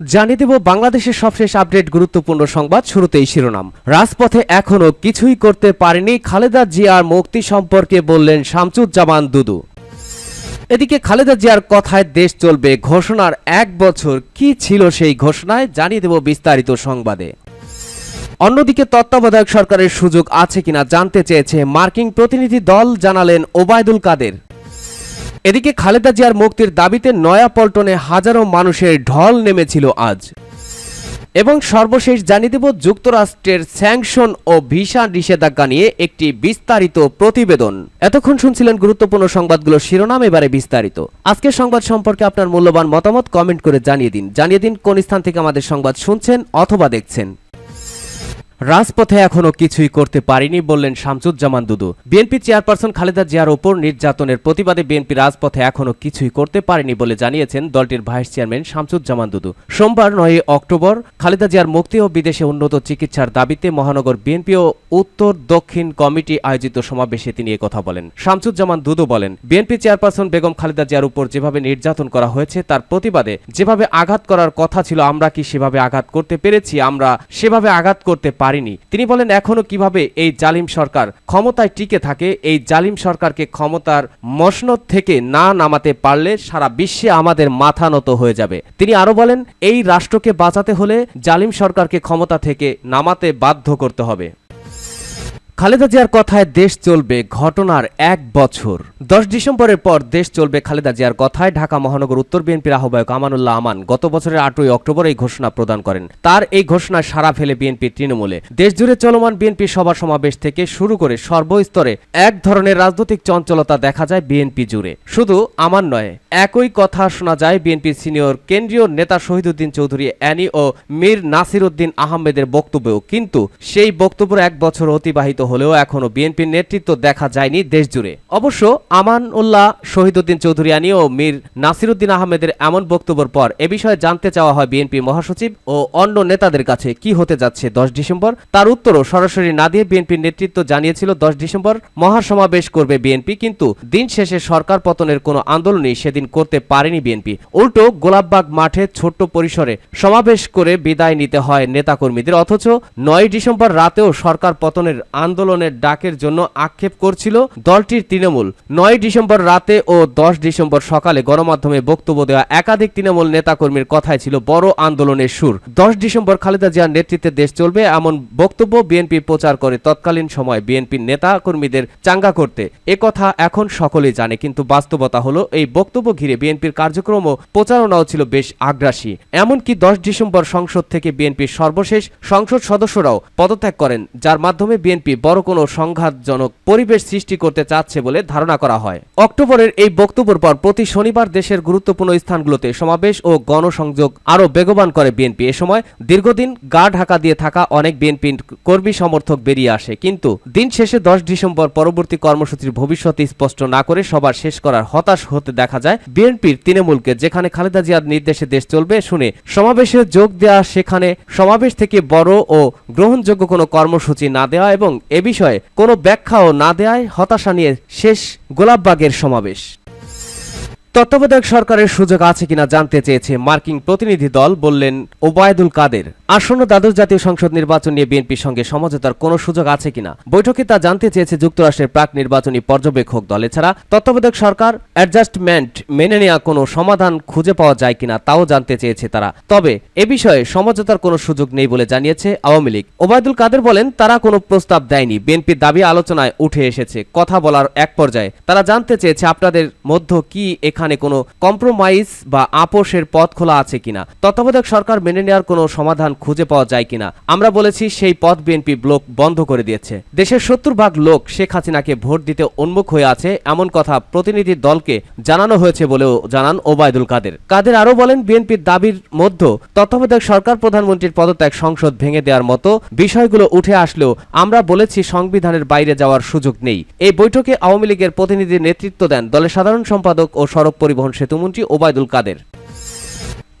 জানিয়ে দেব বাংলাদেশের সবশেষ আপডেট গুরুত্বপূর্ণ সংবাদ শুরুতেই শিরোনাম। রাজপথে এখনও কিছুই করতে পারেনি খালেদা জিয়ার মুক্তি সম্পর্কে বললেন শামসুজ্জামান দুদু। এদিকে খালেদা জিয়ার কথায় দেশ চলবে ঘোষণার এক বছর। কি ছিল সেই ঘোষণায় জানিয়ে দেব বিস্তারিত সংবাদে। অন্যদিকে তত্ত্বাবধায়ক সরকারের সুযোগ আছে কিনা জানতে চেয়েছে মার্কিন প্রতিনিধি দল, জানালেন ওবায়দুল কাদের। এদিকে খালেদা জিয়ার মুক্তির দাবিতে নয়াপল্টনে হাজারো মানুষের ঢল নেমেছিল আজ। এবং সর্বশেষ জানিয়ে দেব, যুক্তরাষ্ট্রের স্যাংশন ও ভিসা নিষেধাজ্ঞা নিয়ে একটি বিস্তারিত প্রতিবেদন। এতক্ষণ শুনছিলেন গুরুত্বপূর্ণ সংবাদগুলো শিরোনাম, এবারে বিস্তারিত। আজকের সংবাদ সম্পর্কে আপনার মূল্যবান মতামত কমেন্ট করে জানিয়ে দিন। জানিয়ে দিন কোন স্থান থেকে আমাদের সংবাদ শুনছেন অথবা দেখছেন। রাজপথে এখনও কিছুই করতে পারিনি বললেন শামসুজ্জামান দুদু। বিএনপি চেয়ারপারসন খালেদা জিয়ার ওপর নির্যাতনের প্রতিবাদে বিএনপি রাজপথে এখনও কিছুই করতে পারেনি বলে জানিয়েছেন দলটির ভাইস চেয়ারম্যান শামসুজ্জামান দুদু। সোমবার নয় অক্টোবর খালেদা জিয়ার মুক্তি ও বিদেশে উন্নত চিকিৎসার দাবিতে মহানগর বিএনপি ও উত্তর দক্ষিণ কমিটি আয়োজিত সমাবেশে তিনি কথা বলেন। শামসুজ্জামান দুদু বলেন, বিএনপি চেয়ারপারসন বেগম খালেদা জিয়ার উপর যেভাবে নির্যাতন করা হয়েছে তার প্রতিবাদে যেভাবে আঘাত করার কথা ছিল আমরা কি সেভাবে আঘাত করতে পেরেছি? আমরা সেভাবে আঘাত করতে পারিনি। তিনি বলেন, এখনও কীভাবে এই জালিম সরকার ক্ষমতায় টিকে থাকে, এই জালিম সরকারকে ক্ষমতার মসনদ থেকে না নামাতে পারলে সারা বিশ্বে আমাদের মাথা নত হয়ে যাবে। তিনি আরও বলেন, এই রাষ্ট্রকে বাঁচাতে হলে জালিম সরকারকে ক্ষমতা থেকে নামাতে বাধ্য করতে হবে। খালেদা জিয়ার কথায় দেশ চলবে ঘটনার এক বছর। দশ ডিসেম্বরের পর দেশ চলবে খালেদা জিয়ার কথায় ঢাকা মহানগর উত্তর বিএনপির আহ্বায়ক আমানুল্লাহ আমান গত বছরের আটই অক্টোবর এই ঘোষণা প্রদান করেন। তার এই ঘোষণায় সারা ফেলে বিএনপি তৃণমূলে। দেশজুড়ে চলমান বিএনপি সভা সমাবেশ থেকে শুরু করে সর্বস্তরে এক ধরনের রাজনৈতিক চঞ্চলতা দেখা যায় বিএনপি জুড়ে। শুধু আমার নয়, একই কথা শোনা যায় বিএনপির সিনিয়র কেন্দ্রীয় নেতা শহীদুদ্দিন চৌধুরী অ্যানি ও মীর নাসির উদ্দিন আহমেদের বক্তব্যেও। কিন্তু সেই বক্তব্য এক বছর অতিবাহিত হলেও এখনও বিএনপির নেতৃত্ব দেখা যায়নি দেশজুড়ে। অবশ্য আমান উল্লাহ শহীদুদ্দিন চৌধুরী আনি ও মীর নাসিরুদ্দিন আহমেদের এমন বক্তব্যের পর এ বিষয়ে জানতে চাওয়া হয় বিএনপি মহাসচিব ও অন্য নেতাদের কাছে কি হতে যাচ্ছে দশ ডিসেম্বর। তার উত্তরও সরাসরি না দিয়ে বিএনপির নেতৃত্ব জানিয়েছিল দশ ডিসেম্বর। মহাসমাবেশ করবে বিএনপি, কিন্তু দিন শেষে সরকার পতনের কোনো আন্দোলনই সেদিন করতে পারেনি বিএনপি। উল্টো গোলাপবাগ মাঠে ছোট্ট পরিসরে সমাবেশ করে বিদায় নিতে হয় নেতাকর্মীদের, অথচ নয় ডিসেম্বর রাতেও সরকার পতনের আন্দোলনের ডাকের জন্য আক্ষেপ করছিল দলটির তৃণমূল। নয় ডিসেম্বর রাতে ও দশ ডিসেম্বর সকালে গণমাধ্যমে বক্তব্য দেওয়া একাধিক তৃণমূল নেতাকর্মীর কথায় ছিল বড় আন্দোলনের সুর। দশ ডিসেম্বর খালেদা জিয়ার নেতৃত্বে দেশ চলবে এমন বক্তব্য বিএনপি প্রচার করে তৎকালীন সময় বিএনপির নেতাকর্মীদের চাঙ্গা করতে। কথা এখন সকলেই জানে, কিন্তু বাস্তবতা হলো এই বক্তব্য ঘিরে বিএনপির কার্যক্রম ও প্রচারণাও ছিল বেশ আগ্রাসী। এমনকি দশ ডিসেম্বর সংসদ থেকে বিএনপির সর্বশেষ সংসদ সদস্যরাও পদত্যাগ করেন, যার মাধ্যমে বিএনপি বড় কোনো সংঘাতজনক পরিবেশ সৃষ্টি করতে চাচ্ছে বলে ধারণা করা হয়। অক্টোবরের এই বক্তব্যের পর প্রতি শনিবার দেশের গুরুত্বপূর্ণ স্থানগুলোতে সমাবেশ ও গণসংযোগ আরও বেগবান করে বিএনপি। এ সময় দীর্ঘদিন গা ঢাকা দিয়ে থাকা অনেক বিএনপি কর্মী সমর্থক বেরিয়ে আসে। কিন্তু দিন শেষে দশ ডিসেম্বর পরবর্তী কর্মসূচির ভবিষ্যৎ স্পষ্ট না করে সবার শেষ করার হতাশ হতে দেখা যায় বিএনপির তৃণমূলকে। যেখানে খালেদা জিয়ার নির্দেশে দেশ চলবে শুনে সমাবেশে যোগ দেওয়া সেখানে সমাবেশ থেকে বড় ও গ্রহণযোগ্য কোনো কর্মসূচি না দেওয়া এবং এ বিষয়ে কোনো ব্যাখ্যাও না দেওয়ায় হতাশা নিয়ে শেষ গোলাপবাগের সমাবেশ। তত্ত্বাবধায়ক সরকারের সুযোগ আছে কিনা জানতে চেয়েছে মার্কিন প্রতিনিধি দল, বললেন ওবায়দুল কাদের। আসন্ন দ্বাদশ জাতীয় সংসদ নির্বাচন নিয়ে বিএনপির সঙ্গে সমঝোতার কোনো সুযোগ আছে কিনা? বৈঠকে তা জানতে চেয়েছে যুক্তরাষ্ট্রের প্রাক নির্বাচনী পর্যবেক্ষক দল। এছাড়া তত্ত্বাবধায়ক সরকার অ্যাডজাস্টমেন্ট মেনে নেওয়া কোনো সমাধান খুঁজে পাওয়া যায় কিনা তাও জানতে চেয়েছে তারা। তবে এ বিষয়ে সমঝোতার কোনো সুযোগ নেই বলে জানিয়েছে আওয়ামী লীগ। ওবায়দুল কাদের বলেন, তারা কোনো প্রস্তাব দেয়নি। বিএনপির দাবি আলোচনায় উঠে এসেছে। কথা বলার এক পর্যায়ে তারা জানতে চেয়েছে আপনাদের মধ্য কি এখানে কোনো কম্প্রোমাইজ বা আপোষের পথ খোলা আছে কিনা? তত্ত্বাবধায়ক সরকার মেনে নেওয়ার কোনো সমাধান খুঁজে পাওয়া যায় কিনা? আমরা বলেছি সেই পথ বিএনপি ব্লক বন্ধ করে দিয়েছে। দেশের সত্তর ভাগ লোক শেখ হাসিনাকে ভোট দিতে উন্মুখ হয়ে আছে এমন কথা প্রতিনিধি দলকে জানানো হয়েছে বলেও জানান ওবায়দুল কাদের। কাদের আরও বলেন বিএনপির দাবির মধ্যে তত্ত্বাবধায়ক সরকার প্রধানমন্ত্রীর পদত্যাগ সংসদ ভেঙে দেওয়ার মতো বিষয়গুলো উঠে আসলেও আমরা বলেছি সংবিধানের বাইরে যাওয়ার সুযোগ নেই। এই বৈঠকে আওয়ামী লীগের প্রতিনিধি নেতৃত্ব দেন দলের সাধারণ সম্পাদক ও সড়ক পরিবহন সেতুমন্ত্রী ওবায়দুল কাদের।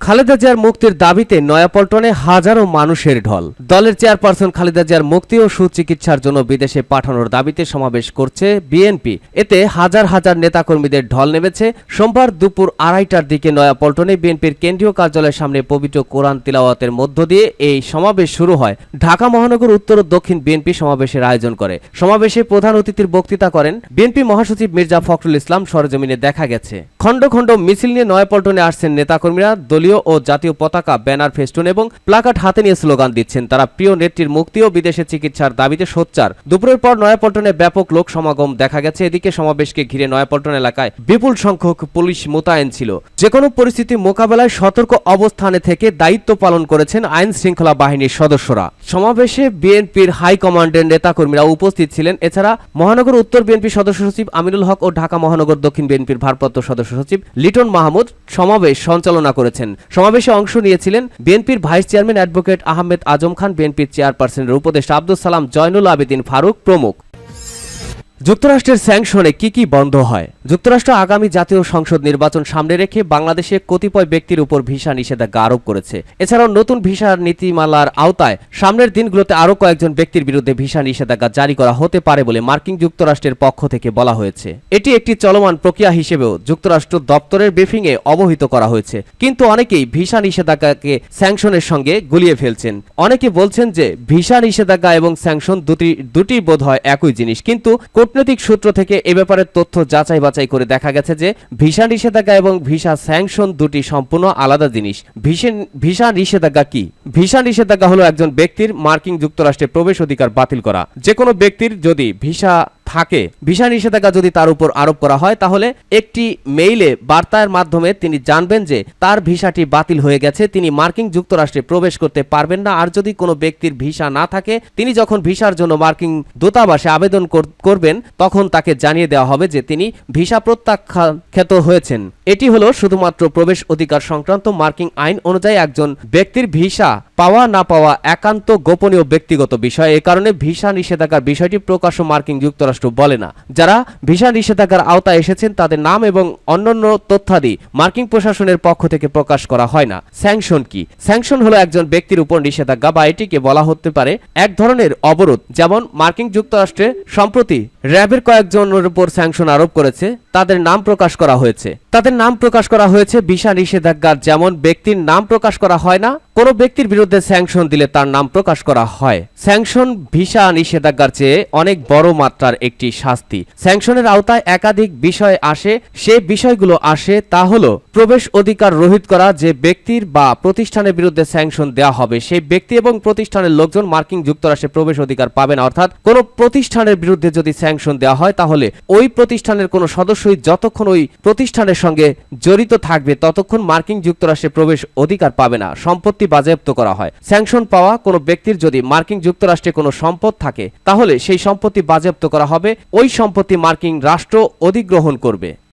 খালেদা জিয়ার মুক্তির দাবিতে নয়াপল্টনে হাজারো মানুষের ঢল। দলের চেয়ারপারসন খালেদা জিয়ার মুক্তি ও সুচিকিৎসার জন্য বিদেশে পাঠানোর দাবিতে সমাবেশ করছে বিএনপি। এতে হাজার হাজার নেতাকর্মীদের ঢল নেমেছে। সোমবার দুপুর আড়াইটার দিকে নয়াপল্টনে বিএনপির কেন্দ্রীয় কার্যালয়ের সামনে পবিত্র কোরআন তিলাওয়াতের মধ্য দিয়ে এই সমাবেশ শুরু হয়। ঢাকা মহানগর উত্তর ও দক্ষিণ বিএনপি সমাবেশের আয়োজন করে। সমাবেশে প্রধান অতিথির বক্তৃতা করেন বিএনপি মহাসচিব মির্জা ফখরুল ইসলাম সরজমিনে দেখা গেছে। খণ্ড খণ্ড মিছিল নিয়ে নয়াপল্টনে আসছেন নেতাকর্মীরা, দলীয় ও জাতীয় পতাকা, ব্যানার, ফেস্টুন এবং প্লাকার্ড হাতে নিয়ে স্লোগান দিচ্ছেন। তারা প্রিয় নেত্রীর মুক্তি ও বিদেশে চিকিৎসার দাবিতে সোচ্চার। দুপুরের পর নয়াপল্টনে ব্যাপক লোক সমাগম দেখা গেছে। এদিকে সমাবেশকে ঘিরে নয়াপল্টন এলাকায় বিপুল সংখ্যক পুলিশ মোতায়েন ছিল। যে কোনো পরিস্থিতি মোকাবেলায় সতর্ক অবস্থানে থেকে দায়িত্ব পালন করেছেন আইন শৃঙ্খলা বাহিনীর সদস্যরা। সমাবেশে বিএনপির হাই কমান্ডের নেতাকর্মীরা উপস্থিত ছিলেন। এছাড়া মহানগর উত্তর বিএনপি সদস্য সচিব আমিনুল হক ও ঢাকা মহানগর দক্ষিণ বিএনপির ভারপ্রাপ্ত সদস্য সচিব লিটন মাহমুদ সমাবেশ সঞ্চালনা করেছেন। সমাবেশে অংশ নিয়েছিলেন বিএনপির vice chairman advocate Ahmed Azam Khan, বিএনপির চেয়ারপারসনের উপদেষ্টা আব্দুল সালাম, জয়নুল আবেদিন ফারুক প্রমুখ। যুক্তরাষ্ট্রের স্যাংশনে কি কি বন্ধ হয়? যুক্তরাষ্ট্র আগামী জাতীয় সংসদ নির্বাচন সামনে রেখে বাংলাদেশে কতিপয় ব্যক্তির উপর ভিসা নিষেধাজ্ঞা আরোপ করেছে। এছাড়াও নতুন ভিসা নীতিমালার আওতায় সামনের দিনগুলোতে আরও কয়েকজন ব্যক্তির বিরুদ্ধে ভিসা নিষেধাজ্ঞা জারি করা হতে পারে বলে মার্কিন যুক্তরাষ্ট্রের পক্ষ থেকে বলা হয়েছে। এটি একটি চলমান প্রক্রিয়া হিসেবেও যুক্তরাষ্ট্র দপ্তরের ব্রিফিংয়ে অবহিত করা হয়েছে। কিন্তু অনেকেই ভিসা নিষেধাজ্ঞাকে স্যাংশনের সঙ্গে গুলিয়ে ফেলছেন। অনেকে বলছেন যে ভিসা নিষেধাজ্ঞা এবং স্যাংশন দুটি দুটি বোধ হয় একই জিনিস। কিন্তু কূটনৈতিক সূত্র থেকে এ ব্যাপারে তথ্য যাচাই বাছাই করে দেখা গেছে যে, ভিসা নিষেধাজ্ঞা এবং ভিসা স্যাংশন দুটি সম্পূর্ণ আলাদা জিনিস। ভিসে- নিষেধাজ্ঞা কি? ভিসা নিষেধাজ্ঞা হলো একজন ব্যক্তির মার্কিন যুক্তরাষ্ট্রে প্রবেশ অধিকার বাতিল করা। যে কোনো ব্যক্তির যদি ভিসা থাকে। ভিসা নিষেধাজ্ঞা যদি তার উপর আরোপ করা হয়, তাহলে একটি মেইলে বার্তার মাধ্যমে তিনি জানবেন যে তার ভিসাটি বাতিল হয়ে গেছে, তিনি মার্কিন যুক্তরাষ্ট্রে প্রবেশ করতে পারবেন না, আর যদি কোনো ব্যক্তির ভিসা না থাকে, তিনি যখন ভিসার জন্য মার্কিন দূতাবাসে আবেদন কর- করবেন, তখন তাকে জানিয়ে দেওয়া হবে যে তিনি ভিসা প্রত্যাখ্যাত হয়েছেন। এটি হলো শুধুমাত্র প্রবেশ অধিকার সংক্রান্ত মার্কিন আইন অনুযায়ী একজন ব্যক্তির ভিসা পাওয়া না পাওয়া একান্ত গোপনীয় ব্যক্তিগত বিষয়। এ কারণে ভিসা নিষেধাজ্ঞার বিষয়টি প্রকাশ্য মার্কিন যুক্তরাষ্ট্র বলে না। যারা ভিসা নিষেধাজ্ঞার আওতায় এসেছেন, তাদের নাম এবং অন্যান্য তথ্যাদি মার্কিন প্রশাসনের পক্ষ থেকে প্রকাশ করা হয় না। স্যাংশন কি? স্যাংশন হলো একজন ব্যক্তির উপর নিষেধাজ্ঞা বা এটিকে বলা হতে পারে এক ধরনের অবরোধ, যেমন মার্কিন যুক্তরাষ্ট্রে সম্প্রতি র্যাবের কয়েকজনের উপর স্যাংশন আরোপ করেছে, তাদের নাম প্রকাশ করা হয়েছে। তাদের নাম প্রকাশ করা হয়েছে বিশা নিষেধাজ্ঞার যেমন ব্যক্তির নাম প্রকাশ করা হয় না কোনো ব্যক্তির বিরুদ্ধে স্যাংশন দিলে তার নাম প্রকাশ করা হয়? স্যাংশন ভিসা নিষেধাজ্ঞার চেয়ে অনেক বড় মাত্রার একটি শাস্তি। স্যাংশনের আওতায় একাধিক বিষয় আসে। সে বিষয়গুলো আসে তা হলো প্রবেশ অধিকার রহিত করা, যে ব্যক্তির বা প্রতিষ্ঠানের বিরুদ্ধে স্যাংশন দেওয়া হবে, সেই ব্যক্তি এবং প্রতিষ্ঠানের লোকজন মার্কিন যুক্তরাষ্ট্রে প্রবেশ অধিকার পাবে না অর্থাৎ কোনো প্রতিষ্ঠানের বিরুদ্ধে যদি স্যাংশন দেওয়া হয়, তাহলে ওই প্রতিষ্ঠানের কোনো সদস্যই যতক্ষণ ওই প্রতিষ্ঠানের সঙ্গে জড়িত থাকবে, ততক্ষণ মার্কিন যুক্তরাষ্ট্রে প্রবেশ অধিকার পাবে না। সম্পত্তি বাজেয়াপ্ত করা হয়। স্যাংশন পাওয়া কোনো ব্যক্তির যদি মার্কিন যুক্তরাষ্ট্রে কোনো সম্পদ থাকে, তাহলে সেই সম্পত্তি বাজেয়াপ্ত করা হবে। ওই সম্পত্তি মার্কিন রাষ্ট্র অধিগ্রহণ করবে।